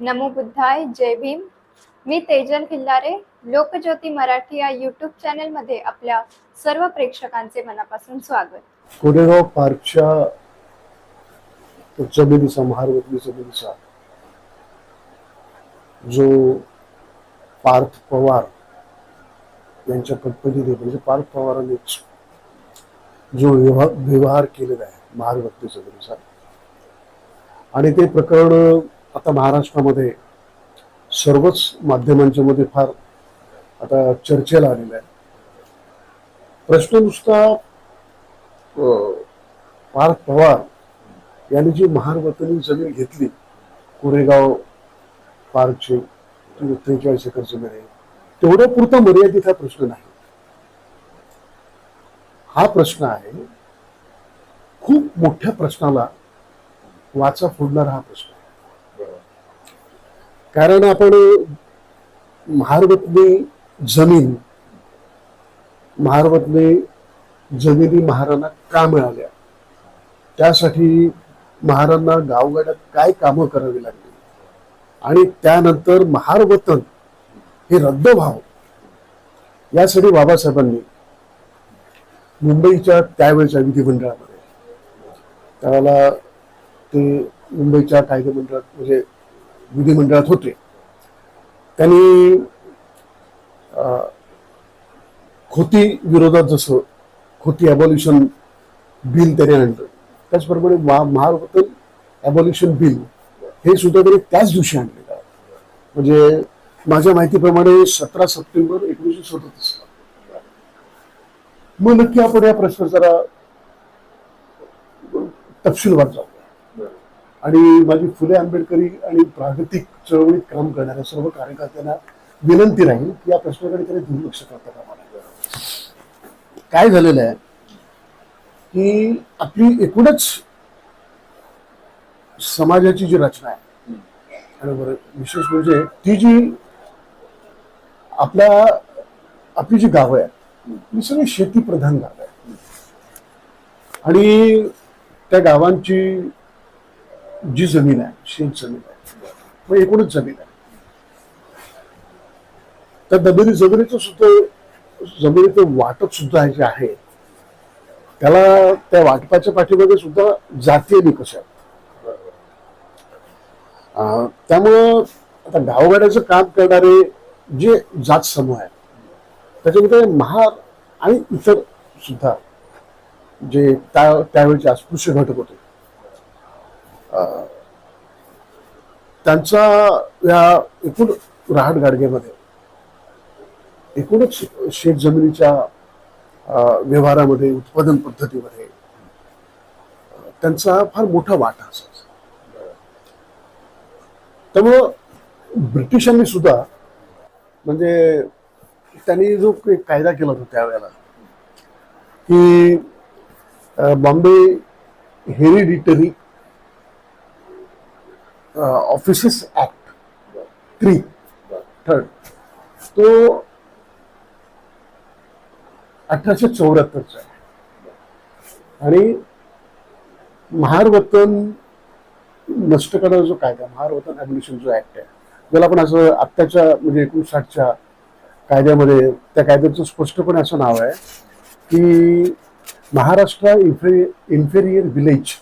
नमो बुद्धाय जय भीम. मी तेजल खिल्लारे लोकज्योती मराठी या यूट्यूब चॅनलमध्ये आपल्या सर्व प्रेक्षकांचे मनापासून स्वागत. कोरेगाव पार्कच्या जमिनीचा महारवतली जमिनीचा जो पार्थ पवार यांच्या कंपनीने म्हणजे पार्थ पवारांनी जो व्यवहार व्यवहार केलेला आहे महारवतली जमिनीचा आणि ते प्रकरण आता महाराष्ट्रामध्ये सर्वच माध्यमांच्या मध्ये फार आता चर्चेला आलेला आहे प्रश्न नुसता अं, पार्थ पवार यांनी जी महारवतनी जमीन घेतली कोरेगाव पार्कची जी त्रेचाळीस एकर जमीन आहे तेवढ्या पुरता मर्यादित हा प्रश्न नाही. हा प्रश्न आहे खूप मोठ्या प्रश्नाला वाचा फोडणारा हा प्रश्न आहे. कारण आपण महारवतनी जमीन महारवतने जमिनी महाराणा का मिळाल्या? त्यासाठी महाराणा गावगाड्यात काय कामं करावी लागली? आणि त्यानंतर महारवतन हे रद्द व्हावं यासाठी बाबासाहेबांनी मुंबईच्या त्यावेळच्या विधिमंडळामध्ये त्यावेळेला ते मुंबईच्या कायदेमंडळात म्हणजे विधिमंडळात होते. त्यांनी खोती विरोधात जसं खोती अबॉल्युशन बिल त्याने आणलं त्याचप्रमाणे महा महारवतन अबॉल्युशन बिल हे सुद्धा त्याने त्याच दिवशी आणलेलं म्हणजे माझ्या माहितीप्रमाणे सतरा सप्टेंबर एकोणीसशे सदतीस मग नक्की आपण या प्रश्न जरा तपशीलवार जाऊ. आणि माझी फुले आंबेडकरी आणि प्रागतिक चळवळीत काम करणाऱ्या सर्व कार्यकर्त्यांना विनंती राहील की या प्रश्नाकडे तरी दुर्लक्ष करता कामा काय झालेलं आहे की आपली एकूणच समाजाची जी रचना आहे आणि बरं विशेष म्हणजे ती जी आपल्या आपली जी गावं आहेत ही सगळी शेतीप्रधान गाव आहे आणि त्या गावांची जी जमीन आहे शेत जमीन आहे मग एकूणच जमीन आहे त्या जमिनी जमिनीचं सुद्धा जमिनीचं वाटप सुद्धा जे आहे त्याला त्या वाटपाच्या पाठीमध्ये सुद्धा जातीय निकष आहेत अं, त्यामुळं आता गावगाड्याचं काम करणारे जे जात समूह आहेत त्याच्यामध्ये महार आणि इतर सुद्धा जे त्या त्यावेळेचे अस्पृश्य घटक होते त्यांचा या एकूण रहाट गाडगेमध्ये एकूणच शेत जमिनीच्या व्यवहारामध्ये उत्पादन पद्धतीमध्ये त्यांचा फार मोठा वाटा असायचा. त्यामुळं ब्रिटिशांनी सुद्धा म्हणजे त्यांनी जो काही कायदा केला होता त्यावेळेला की Bombay hereditary offices act three third तो अठराशे चौऱ्याहत्तरचा आहे. आणि महारवतन नष्ट करणारा जो कायदा महारवतन ॲडमिशन जो ऍक्ट आहे ज्याला आपण असं आत्ताच्या म्हणजे एकोणसाठच्या कायद्यामध्ये त्या कायद्याचं स्पष्टपणे असं नाव आहे की Maharashtra इन्फे inferior village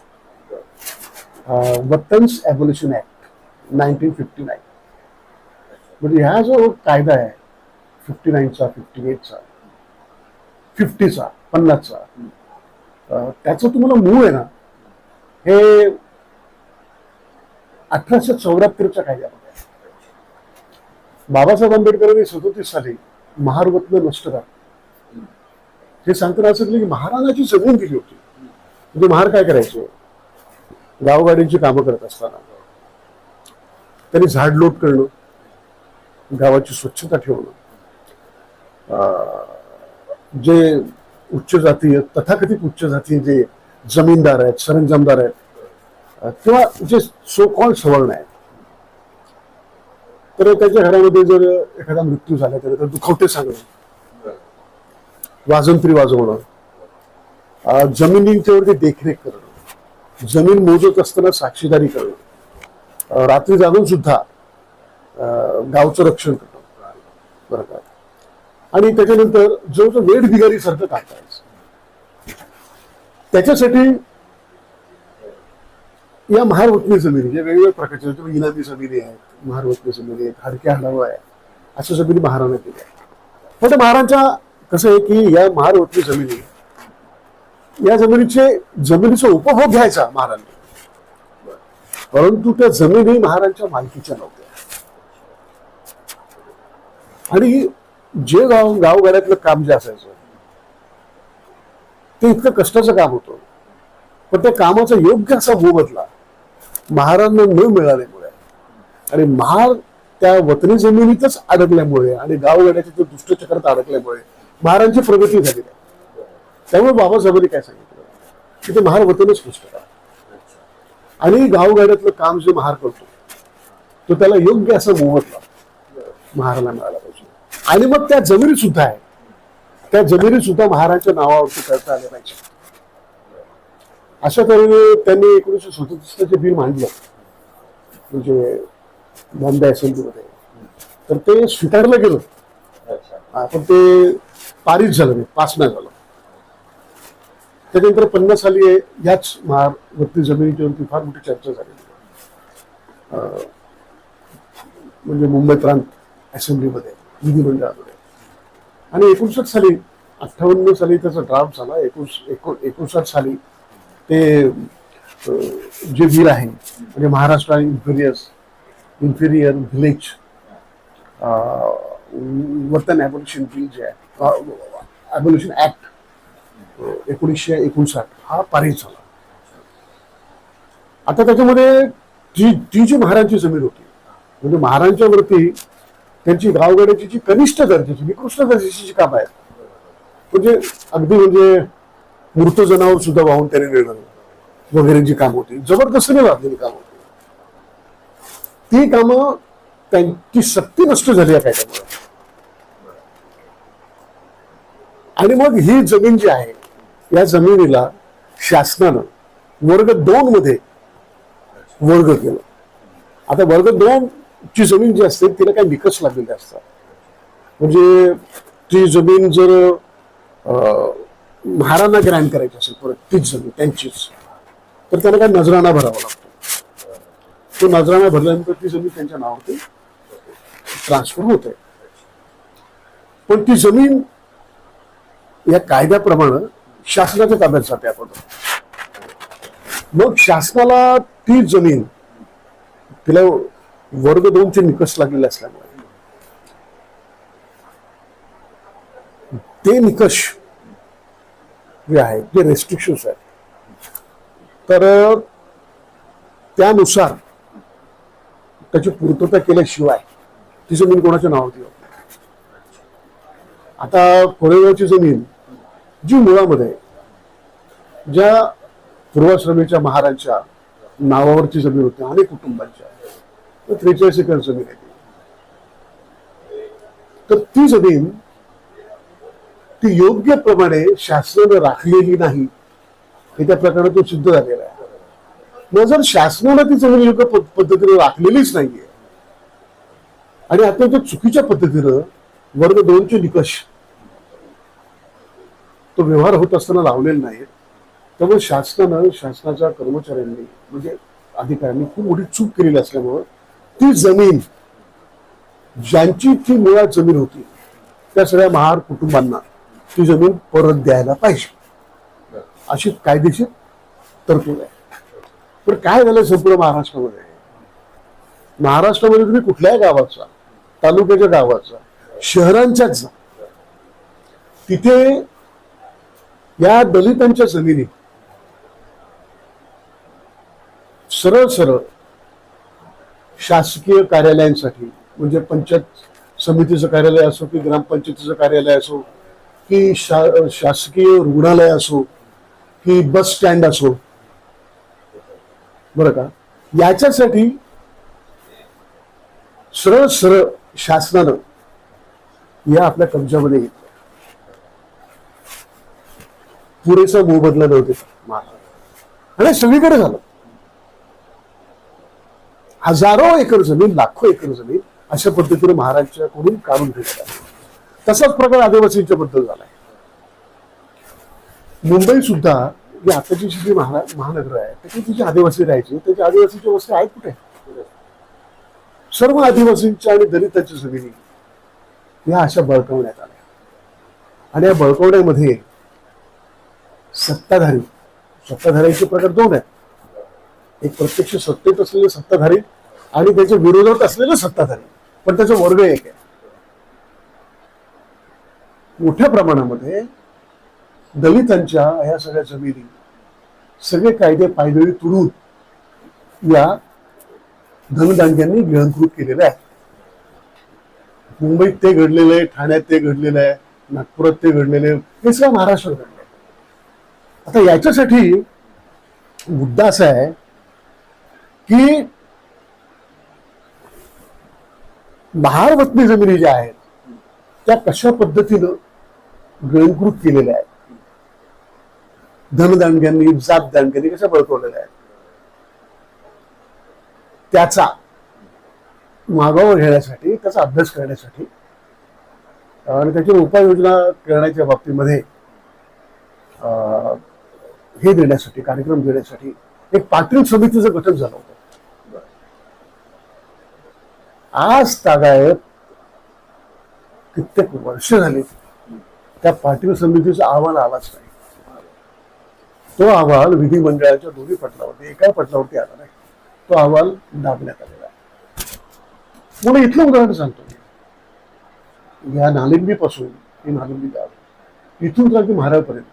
watans abolition act nineteen fifty nine म्हणजे ह्या जो कायदा आहे फिफ्टी नाईनचा फिफ्टी एटचा फिफ्टीचा पन्नासचा त्याचं तुम्हाला मूळ आहे ना हे अठराशे चौऱ्याहत्तरच्या कायद्यामध्ये बाबासाहेब आंबेडकरांनी सदोतीस साली महारवत्न नष्ट झालं. हे सांगताना असं केलं की महाराजाची जमीन दिली होती. म्हणजे महार काय करायचं? गावगाड्यांची कामं करत असताना. त्यांनी झाडलोट करणं गावाची स्वच्छता ठेवणं अं, जे उच्च जातीय तथाकथित उच्च जाती जे जमीनदार आहेत सरंजामदार आहेत किंवा जे सोकॉल सवर्ण आहेत. तर त्याच्या घरामध्ये जर एखादा मृत्यू झाला तर दुखवटे सांगणं. वाजंत्री वाजवणं. जमिनींच्यावरती देखरेख करणं. जमीन मोजत असताना साक्षीदारी करणं रात्री जागून सुद्धा अं, गावचं रक्षण करणं बरं का? आणि त्याच्यानंतर जो जो वेड बिगारी सारखं काम करायचं त्याच्यासाठी या महारवतनी जमिनी ज्या वेगवेगळ्या प्रकारच्या आहेत, इनामी जमिनी आहेत महारवतनी जमिनी आहेत हडक्या हडावं आहे अशा जमिनी महाराणा दिल्या पण महाराजांच्या कसं आहे की या महारवतनी जमिनी या जमिनीचे जमिनीचा उपभोग घ्यायचा महाराजांनी. परंतु त्या जमिनी महाराजांच्या मालकीच्या नव्हत्या. आणि जे गाव गावगाड्यातलं काम जे असायचं ते इतकं कष्टाचं काम होतं. पण त्या कामाचा योग्य असा मोबदला महारांना न मिळाल्यामुळे. आणि महार त्या वतनी जमिनीतच अडकल्यामुळे आणि गावगाड्याच्या दुष्टचक्रात अडकल्यामुळे महारांची प्रगती झाली नाही. त्यामुळे बाबासाहेबांनी काय सांगितलं की ते महार वतनच पुष्ट करा. आणि गावगाड्यातलं काम जे महार करतो तो त्याला योग्य असा मोबदला महाराला मिळाला पाहिजे. आणि मग त्या जमिनी सुद्धा आहे. त्या जमिनी सुद्धा महाराच्या नावावरती करता आल्या पाहिजे. अशा तऱ्हेने त्यांनी एकोणीसशे सदुसष्टचे बिल मांडलं म्हणजे बॉम्बे असेंब्लीमध्ये तर ते स्वीकारलं गेलं. पण ते पारित झालं नाही पास नाही झालं. त्याच्यानंतर पन्नास साली याच महावरती जमिनीच्यावरती फार मोठी चर्चा झाली. म्हणजे मुंबई प्रांत असेंब्लीमध्ये विधिमंडळामध्ये. आणि एकोणसाठ साली अठ्ठावन्न साली त्याचा ड्राफ्ट झाला. एकोणस एको एकोणसाठ साली ते जे बिल आहे म्हणजे महाराष्ट्र इन्फिरियस इन्फिरियर व्हिलेज वर्तन ॲबोल्युशन बिल जे आहे ॲबोल्युशन ऍक्ट एकोणीसशे एकोणसाठ हा पारित झाला. आता त्याच्यामध्ये जी ती जी महाराजांची जमीन होती म्हणजे महाराजांच्यावरती त्यांची गावगाड्याची जी कनिष्ठ दर्जाची निकृष्ट दर्जाची जी कामं आहेत म्हणजे अगदी म्हणजे मूर्त जनावर सुद्धा वाहून त्याने नेणं वगैरे जी काम होती जबरदस्तीने वाढलेली काम होती. ती कामं त्यांची सक्ती नष्ट झाली आहे काय त्यामुळे आणि मग ही जमीन जी आहे या जमिनीला शासनानं वर्ग दोन मध्ये वर्ग केलं. आता वर्ग दोन ची जमीन जी असते तिला काही निकष लागलेले असतात म्हणजे ती जमीन जर अं, महारांना ग्रँड करायची असेल परत तीच जमीन त्यांचीच. तर त्याला काय नजराणा भरावा लागतो. तो नजराणा भरल्यानंतर ती जमीन त्यांच्या नावावरती ट्रान्सफर होते. पण ती जमीन या कायद्याप्रमाणे शासनाच्या ताब्यात जाते आपण. मग शासनाला ती जमीन तिला वर्ग दोनचे निकष लागलेले असल्यामुळे. ते निकष जे आहेत जे रेस्ट्रिक्शन्स आहेत तर त्यानुसार त्याची पूर्तता केल्याशिवाय ती जमीन कोणाच्या नावावरती होत आता कोरेगावची जमीन जी मुळामध्ये ज्या पूर्वाश्रमीच्या महाराजच्या नावावरची जमीन होती अनेक कुटुंबांच्या त्रेचाळीस एकर जमीन आहे तर ती जमीन ती योग्य प्रमाणे शासनानं राखलेली नाही हे त्या प्रकरणातून सिद्ध झालेलं आहे. मग जर शासनानं ती जमीन योग्य पद- पद्धतीने राखलेलीच नाहीये आणि अत्यंत चुकीच्या पद्धतीनं वर्ग दोनचे निकष तो व्यवहार होत असताना लावलेला नाही त्यामुळे शासनानं शासनाच्या कर्मचाऱ्यांनी म्हणजे अधिकाऱ्यांनी खूप मोठी चूक केलेली असल्यामुळं ती जमीन ज्यांची ती मुळात जमीन होती त्या सगळ्या महार कुटुंबांना ती जमीन परत द्यायला पाहिजे. अशी कायदेशीर तरतूद आहे. पण काय झालं संपूर्ण महाराष्ट्रामध्ये? महाराष्ट्रामध्ये तुम्ही कुठल्याही गावाचा तालुक्याच्या गावाचा शहरांच्याच जा. तिथे या दलितांच्या जमिनी. सरळ सरळ शासकीय कार्यालयांसाठी म्हणजे पंचायत समितीचं कार्यालय असो की ग्रामपंचायतीचं कार्यालय असो की शा शासकीय रुग्णालय असो की बस स्टँड असो बरं का? याच्यासाठी सरळ सरळ शासनानं या आपल्या कब्जामध्ये घेतलं. पुरेसा मोबदला नव्हते आणि सगळीकडे झालं. हजारो एकर जमीन लाखो एकर जमीन अशा पद्धतीने महाराजांच्याकडून काढून घेतला. तसाच प्रकार आदिवासींच्या बद्दल झालाय मुंबई सुद्धा जी आताची जी महानगर आहे त्याची तिची आदिवासी राहायची. त्याच्या आदिवासीच्या वस्ती आहेत कुठे? सर्व आदिवासींच्या आणि दलितांच्या जमिनी या अशा बळकवण्यात आल्या. आणि या बळकवण्यामध्ये सत्ताधारी. सत्ताधाऱ्यांचे प्रकार दोन आहेत. एक प्रत्यक्ष सत्तेत असलेले सत्ताधारी आणि त्याच्या विरोधात असलेले सत्ताधारी. पण त्याचा वर्ग एक आहे. मोठ्या प्रमाणामध्ये दलितांच्या ह्या सगळ्या जमिनी सगळे कायदे पायदळी तुडून या धनदांड्यांनी गिळंकृत केलेले आहेत. मुंबईत ते घडलेलं आहे ठाण्यात ते घडलेलं आहे नागपुरात ते घडलेले आहे. हे सगळं महाराष्ट्रात घडलं आता याच्यासाठी मुद्दा असा आहे की महारवतनी जमिनी ज्या आहेत त्या कशा पद्धतीनं गिळंकृत केलेल्या आहेत? धनदांडग्यांनी जात दांडग्यांनी कशा बळकवलेल्या आहेत? त्याचा मागोवा घेण्यासाठी त्याचा अभ्यास करण्यासाठी आणि त्याची उपाययोजना करण्याच्या बाबतीमध्ये अं, हे देण्यासाठी कार्यक्रम देण्यासाठी एक पाटील समितीचं गठन झालं होतं. आज तागायत कित्येक वर्ष झाली त्या पाटील समितीचा अहवाल आलाच नाही. तो अहवाल विधिमंडळाच्या दोन्ही पटलावरती एका पटलावरती आला नाही. तो अहवाल दाबण्यात आलेला आहे. म्हणून इथलं उदाहरण सांगतो. मी या नालिंबीपासून ही नालिंबी गाव इथून तर महाराजपर्यंत.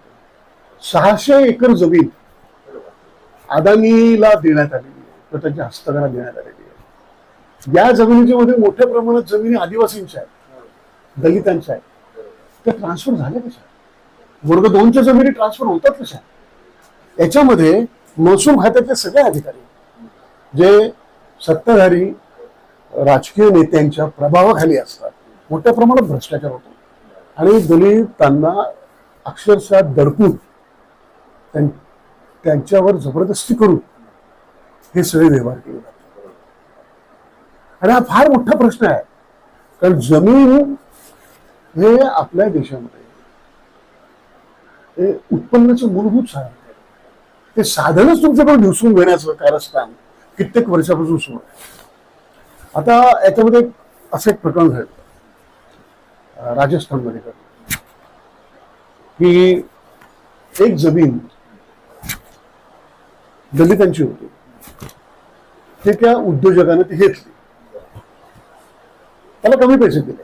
सहाशे एकर जमीन अदानीला देण्यात आलेली आहे. तर त्यांच्या हस्तकाला देण्यात आलेली आहे. या जमिनीच्या मध्ये मोठ्या प्रमाणात जमिनी आदिवासींच्या आहेत. दलितांच्या आहेत. त्या ट्रान्सफर झाल्या कशा वर्ग दोनच्या जमिनी ट्रान्सफर होतात कशा याच्यामध्ये महसूल खात्यातले सगळे अधिकारी जे सत्ताधारी राजकीय नेत्यांच्या प्रभावाखाली असतात मोठ्या प्रमाणात भ्रष्टाचार होतो. आणि दलितांना अक्षरशः दडपून त्यां- त्यांच्यावर जबरदस्ती करून हे सगळे व्यवहार केले जातात. आणि हा फार मोठा प्रश्न आहे. कारण जमीन हे आपल्या देशामध्ये हे उत्पन्नाचं मूलभूत साधन आहे. ते साधनच तुमच्याकडे दिवसून घेण्याचं कारस्थान कित्येक वर्षापासून सुरू आहे. आता याच्यामध्ये असं एक प्रकरण झालं राजस्थानमध्ये की एक जमीन दलितांची होती. ते त्या उद्योजकाने ती घेतली. त्याला कमी पैसे दिले.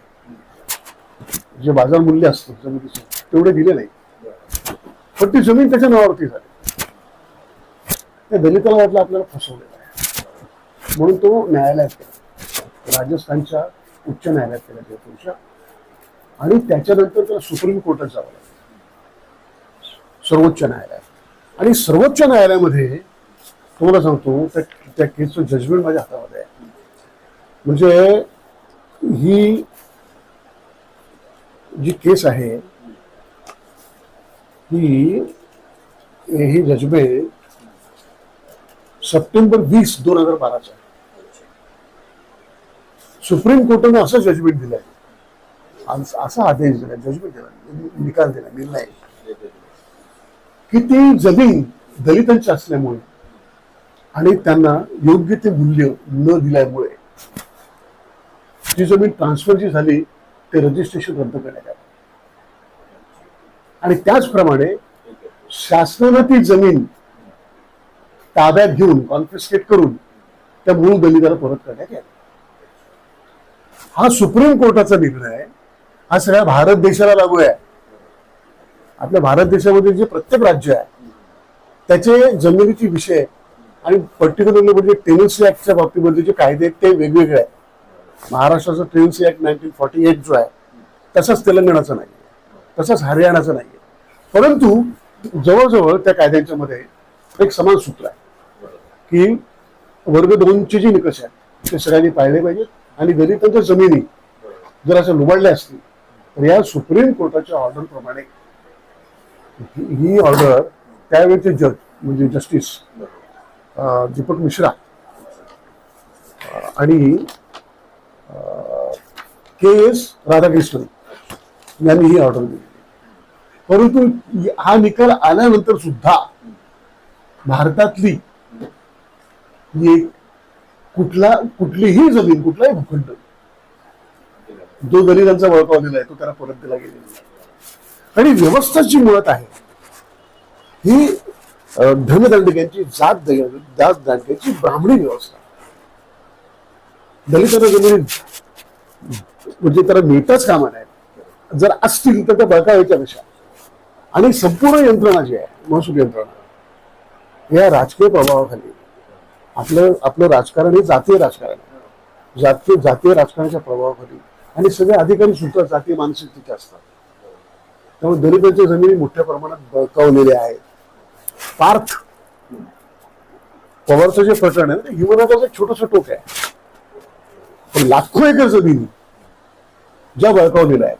जे बाजार मूल्य असतं जमिनीचं तेवढे दिले नाही. पण ती जमीन त्याच्या नावावरती झाली. त्या दलिताला वाटलं आपल्याला फसवलेलं आहे. म्हणून तो न्यायालयात केला राजस्थानच्या उच्च न्यायालयात केला जयपूरच्या. आणि त्याच्यानंतर त्याला सुप्रीम कोर्टात जावं लागलं. सर्वोच्च न्यायालयात. आणि सर्वोच्च न्यायालयामध्ये तुम्हाला सांगतो त्या त्या केसचं जजमेंट माझ्या हातामध्ये आहे. म्हणजे ही जी केस आहे ही ही जजमेंट सप्टेंबर वीस दोन हजार बाराचा सुप्रीम कोर्टाने असं जजमेंट दिलाय. असा आदेश दिला जजमेंट दिला निकाल दिला निर्णय की ती जमीन दलितांची असल्यामुळे आणि त्यांना योग्य ते मूल्य न दिल्यामुळे जी जमीन ट्रान्सफर जी झाली ते रजिस्ट्रेशन रद्द करण्यात आलं. आणि त्याचप्रमाणे शासनानं ती जमीन ताब्यात घेऊन कॉन्फिस्केट करून त्या मूळ दलिताला परत करण्यात आलं हा सुप्रीम कोर्टाचा निर्णय हा सगळ्या भारत देशाला लागू आहे. आपल्या भारत देशामध्ये जे प्रत्येक राज्य आहे त्याचे जमिनीचे विषय आणि पर्टिक्युलरली म्हणजे, म्हणजे टेनन्सी ऍक्टच्या बाबतीमध्ये जे कायदे आहेत ते वेगवेगळे आहेत. महाराष्ट्राचा tenancy act nineteen forty eight जो आहे तसाच तेलंगणाचा नाही तसाच हरियाणाचा नाही परंतु जवळजवळ त्या कायद्यांच्या मध्ये एक समान सूत्र आहे की वर्ग दोनचे जे निकष आहेत ते सगळ्यांनी पाळले पाहिजेत आणि दलितांच्या जमिनी जर अशा लुबाडल्या असतील तर या सुप्रीम कोर्टाच्या ऑर्डर प्रमाणे ही- ही ऑर्डर त्यावेळेचे जज म्हणजे जस्टिस दीपक मिश्रा. आणि के एस राधाकृष्णन यांनी ही ऑर्डर दिली. परंतु हा निकाल आल्यानंतर सुद्धा भारतातली एक कुठला कुठलीही जमीन कुठलाही भूखंड जो दलितांचा वळकावलेला आहे तो त्याला परत दिला गेलेला आणि व्यवस्था जी मुळात आहे ही धनदांडक्यांची जात जात दांडक्यांची ब्राह्मणी व्यवस्था. दलितांना जमिनी म्हणजे त्याला मिळताच कामा नाही जर असतील तर त्या बळकावायच्या कशा आणि संपूर्ण यंत्रणा जी आहे महसूल यंत्रणा या राजकीय प्रभावाखाली आपलं आपलं राजकारण हे जातीय राजकारण आहे. जातीय जातीय राजकारणाच्या प्रभावाखाली. आणि सगळे अधिकारी सुद्धा जातीय मानसिकतेचे असतात. त्यामुळे दलितांच्या जमिनी मोठ्या प्रमाणात बळकावलेल्या आहेत. पार्थ. पवारचं जे प्रकरण आहे ना, एक छोटंसं टोक आहे. पण लाखो एकर जमीन ज्या बळकावलेल्या आहेत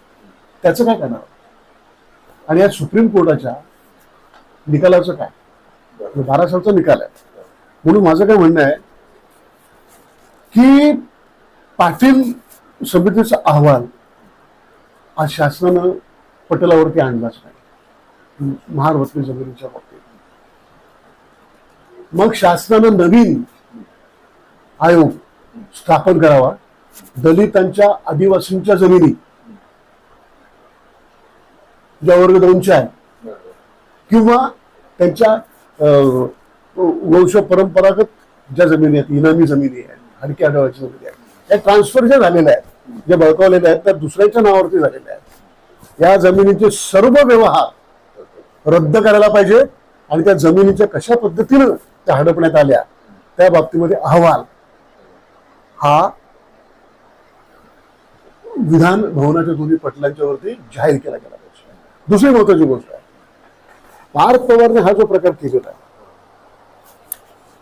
त्याचं काय करणार? आणि या सुप्रीम कोर्टाच्या निकालाचं काय? हे बारा सालचा निकाल आहे. म्हणून माझं काय म्हणणं आहे की पाटील समितीचा अहवाल आज शासनानं पटलावरती आणलाच नाही. महारत्नी जमिनीच्या बाबतीत. मग शासनानं नवीन आयोग स्थापन करावा. दलितांच्या आदिवासींच्या जमिनी ज्या वर्ग दोनच्या आहे किंवा त्यांच्या अं, वंश परंपरागत ज्या जमिनी आहेत इनामी जमिनी आहेत हडक्या आढळाच्या जमिनी आहेत त्या ट्रान्सफर ज्या झालेल्या आहेत ज्या बळकावलेल्या आहेत त्या दुसऱ्याच्या नावावरती झालेल्या आहेत. या जमिनीचे सर्व व्यवहार रद्द करायला पाहिजे आणि त्या जमिनीच्या कशा पद्धतीनं त्या हडपण्यात आल्या त्या बाबतीमध्ये अहवाल हा विधान भवनाच्या दोन्ही पटलांच्या वरती जाहीर केला गेला पाहिजे. दुसरी महत्वाची गोष्ट आहे पार्थ पवारने हा जो प्रकार केलेला आहे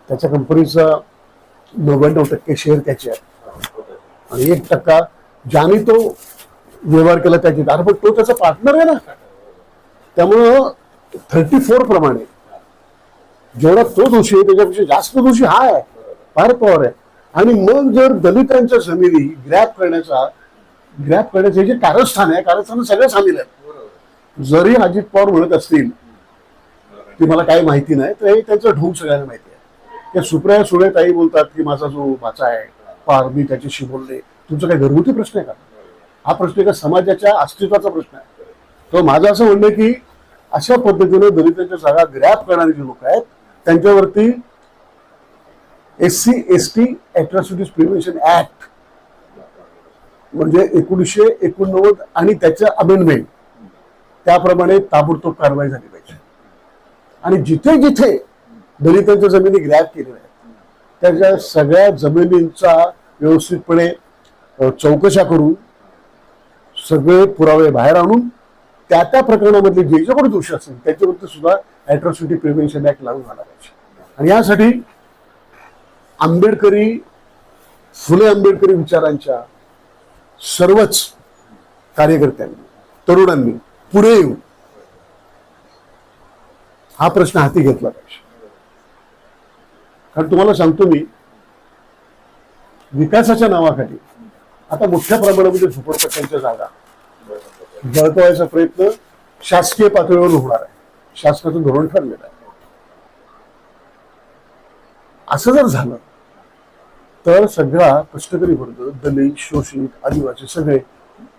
त्याच्या कंपनीचा नव्याण्णव टक्के शेअर त्याचे आहेत. आणि एक टक्का ज्याने तो व्यवहार केला त्याचे अरे पण तो त्याचा पार्टनर आहे ना. त्यामुळं थर्टी फोर प्रमाणे जेवढा तो दोषी आहे त्याच्यापेक्षा जास्त दोषी हा आहे. फार पॉवर आहे. आणि मग जर दलितांच्या जमिनी ग्रॅप करण्याचा ग्रॅप करण्याचे जे कारस्थान आहे कारस्थान सगळं सामील आहे. जरी अजित पवार म्हणत असतील की मला काही माहिती नाही तर हे त्यांचं ढोंग सगळ्यांना माहिती आहे. त्या सुप्रिया सुळे ताई बोलतात की माझा जो वाचा आहे पार मी त्याच्याशी बोलले. तुमचा काही घरगुती प्रश्न आहे का? हा प्रश्न एका समाजाच्या अस्तित्वाचा प्रश्न आहे. तर माझं असं म्हणणं आहे की अशा पद्धतीने दलितांच्या जागा ग्रॅप करणारे जे लोक आहेत त्यांच्यावरती S C S T atrocities prevention act म्हणजे एकोणीसशे एकोणनव्वद आणि त्याचं अमेंडमेंट त्याप्रमाणे ताबडतोब कारवाई झाली पाहिजे. आणि जिथे जिथे दलितांच्या जमिनी ग्रॅप केलेल्या आहेत त्याच्या सगळ्या जमिनींचा व्यवस्थितपणे चौकशा करून सगळे पुरावे बाहेर आणून त्या त्या प्रकरणामधले जे जे कोणी दोषी असतील त्याच्यावरती सुद्धा अॅट्रॉसिटी प्रिव्हेन्शन ऍक्ट लागू झाला पाहिजे. आणि यासाठी आंबेडकरी फुले आंबेडकरी विचारांच्या सर्वच कार्यकर्त्यांनी तरुणांनी पुढे येऊन हा प्रश्न हाती घेतला पाहिजे. कारण तुम्हाला सांगतो मी विकासाच्या नावाखाली आता मोठ्या प्रमाणामध्ये झोपडपट्ट्यांच्या जागा जळकवायचा प्रयत्न शासकीय पातळीवर होणार आहे. शासनाचं धोरण ठरलेलं आहे. असं जर झालं तर सगळा कष्टकरी वर्ग दलित शोषित आदिवासी सगळे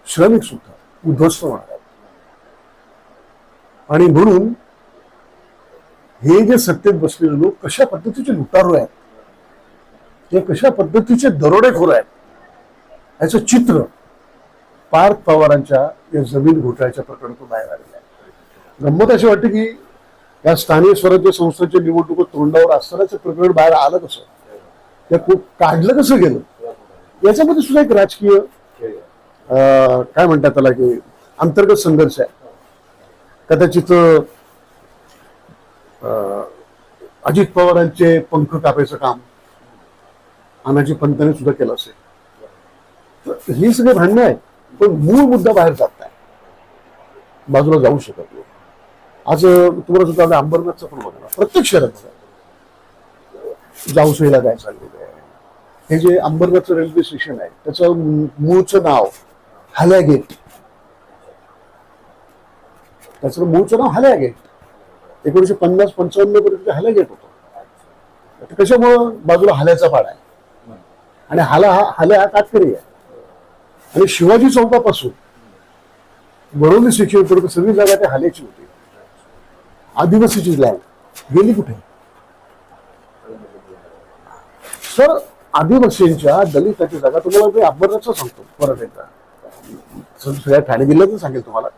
श्रमिक सुद्धा उद्ध्वस्त होणार आहेत. आणि म्हणून हे जे सत्तेत बसलेले लोक कशा पद्धतीचे लुटारू आहेत ते कशा पद्धतीचे दरोडेखोर आहेत याचं चित्र पार्थ पवारांच्या या जमीन घोटाळ्याच्या प्रकरणातून बाहेर आलेलं आहे. गंमत अशी वाटते की या स्थानिक स्वराज्य संस्थेच्या निवडणुकीत तोंडावर असतानाच प्रकरण बाहेर आलं कसं? ते खूप काढलं कसं गेलं? याच्यामध्ये सुद्धा एक राजकीय अं, काय म्हणतात त्याला की अंतर्गत संघर्ष आहे. कदाचित अं, अजित पवारांचे पंख कापायचं काम अनाजी पंतांनी सुद्धा केलं असेल. तर ही सगळे भांडणं आहे पण मूळ मुद्दा बाहेर जात नाही. बाजूला जाऊ शकत नाही. आज तुम्हाला सुद्धा आता पण बघा प्रत्येक शहरात बघा. जाऊसईला काय चाललेलं आहे. हे जे अंबरनाथचं रेल्वे स्टेशन आहे त्याचं मूळचं नाव हाल्या गेट त्याचं मूळचं नाव हाल्या गेट एकोणीशे पन्नास पंचावन्न पर्यंत हल्या गेट होतं कशामुळं बाजूला हाल्याचा पाडा आहे? आणि हाला हा हाल्या हा कातकरी आहे. आणि शिवाजी चौकापासून बरोली शिक्षण सगळी जागा त्या हाल्याची होती. आदिवासीची लँड गेली कुठे? सर आदिवासींच्या दलिताची जागा तुम्हाला मी अकबराचं सांगतो परत एकदा सर, सगळ्या ठाणे जिल्ह्याचं सांगेल तुम्हाला.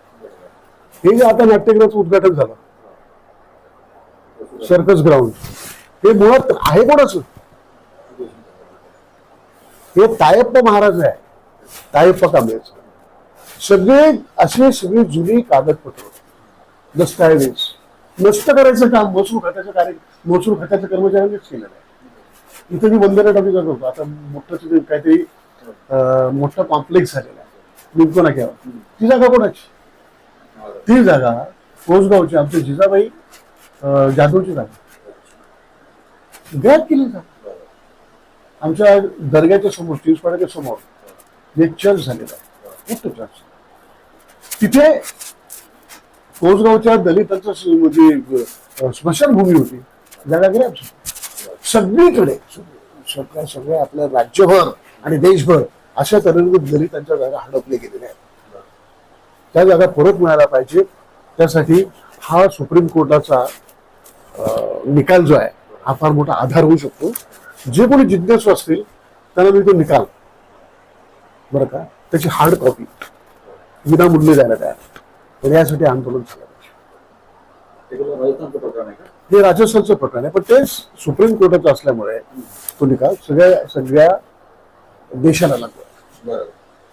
हे जे आता नाट्यगृहाचं उद्घाटन झालं सर्कस ग्राउंड हे मुळात आहे कोणाचं? हे तायप्पा महाराज आहे. तायप्पा कांबळेचं सगळे असे सगळी जुनी कागदपत्र. दस्तऐवज नष्ट करायचं काम महसूल खात्याच्या कार्य महसूल खात्याच्या कर्मचाऱ्यांनीच केलेलं आहे. इथं मी बंदर टॉपिक होतो. आता मोठं तिथे काहीतरी मोठा मोठं कॉम्प्लेक्स झालेला आहे. लिंकोना नाक्यावर ती जागा कोणाची? ती जागा कोसगावची आमची जिजाबाई जाधवची जागा. गॅप केली जागा. आमच्या दर्ग्याच्या समोर तीसपाड्याच्या समोर. जे झालेला झालेलं आहे मोठं तिथे कोसगावच्या दलितांचं म्हणजे स्मशानभूमी होती. जागा सगळीकडे सगळ्या सगळ्या आपल्या राज्यभर आणि देशभर अशा तऱ्हेने दलितांच्या जागा हडपल्या गेलेल्या आहेत. त्या जागा परत मिळायला पाहिजे. त्यासाठी हा सुप्रीम कोर्टाचा निकाल जो आहे हा फार मोठा आधार होऊ शकतो. जे कोणी जिज्ञासू असतील त्यांना मी तो निकाल. बरं का? त्याची हार्ड कॉपी विनामूल्य द्यायला तयार. तर यासाठी आंदोलन झालं हे राजस्थानचं प्रकरण आहे. पण ते सुप्रीम कोर्टाचं असल्यामुळे तो निकाल सगळ्या सगळ्या देशाला लागतो बरं.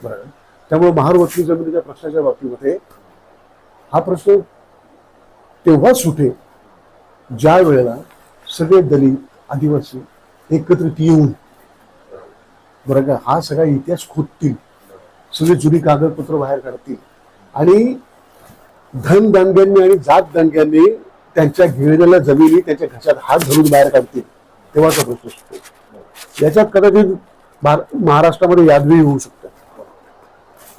बरोबर त्यामुळे महारवतनी जमिनीच्या प्रश्नाच्या बाबतीमध्ये हा प्रश्न तेव्हाच सुटेल ज्या वेळेला सगळे दलित आदिवासी एकत्रित येऊन बरं का? हा सगळा इतिहास खोदतील. सगळे जुनी कागदपत्र बाहेर काढतील. आणि धन दांडग्यांनी आणि जात दांडग्यांनी त्यांच्या घेरलेल्या जमिनी त्यांच्या घशात हात धरून बाहेर काढतील. तेव्हाचा प्रश्न असतो याच्यात कदाचित महाराष्ट्रामध्ये यादवी होऊ शकतात.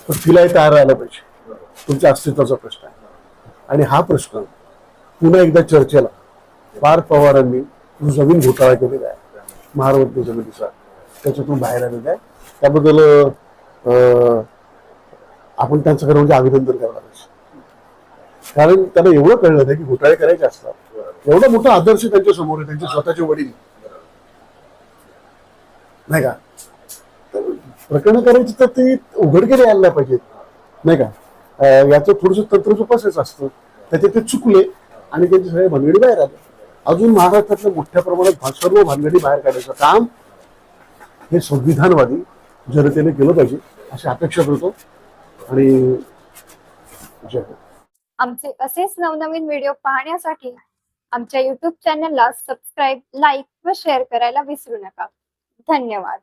पण तिलाही तयार राहायला पाहिजे. तुमच्या अस्तित्वाचा प्रश्न आहे. आणि हा प्रश्न पुन्हा एकदा चर्चेला पार पवारांनी जमीन घोटाळा केलेला आहे. महारवतनी जमिनीचा. त्याच्यातून बाहेर आलेलं आहे. त्याबद्दल अं, आपण त्यांचं खरं म्हणजे अभिनंदन करणार कारण त्यांना एवढं कळलं नाही की घोटाळे करायचे असतात. एवढा मोठा आदर्श त्यांच्यासमोर आहे त्यांचे स्वतःचे वडील. नाही का? तर प्रकरण करायची तर ती उघडकीने यायला नाही पाहिजेत नाही का? याचं थोडंसं तंत्र जोपासायचं असतं. त्याचे ते चुकले आणि त्यांची सगळ्या भानगडी बाहेर आले. अजून महाराष्ट्रातल्या मोठ्या प्रमाणात सर्व भानगडी बाहेर काढायचं काम हे संविधानवादी जनतेने केलं पाहिजे अशी अपेक्षा करतो. आणि जय आमचे असेच नवनवीन व्हिडिओ पाहण्यासाठी आमच्या युट्यूब चॅनलला सबस्क्राईब लाईक व शेअर करायला विसरू नका. धन्यवाद.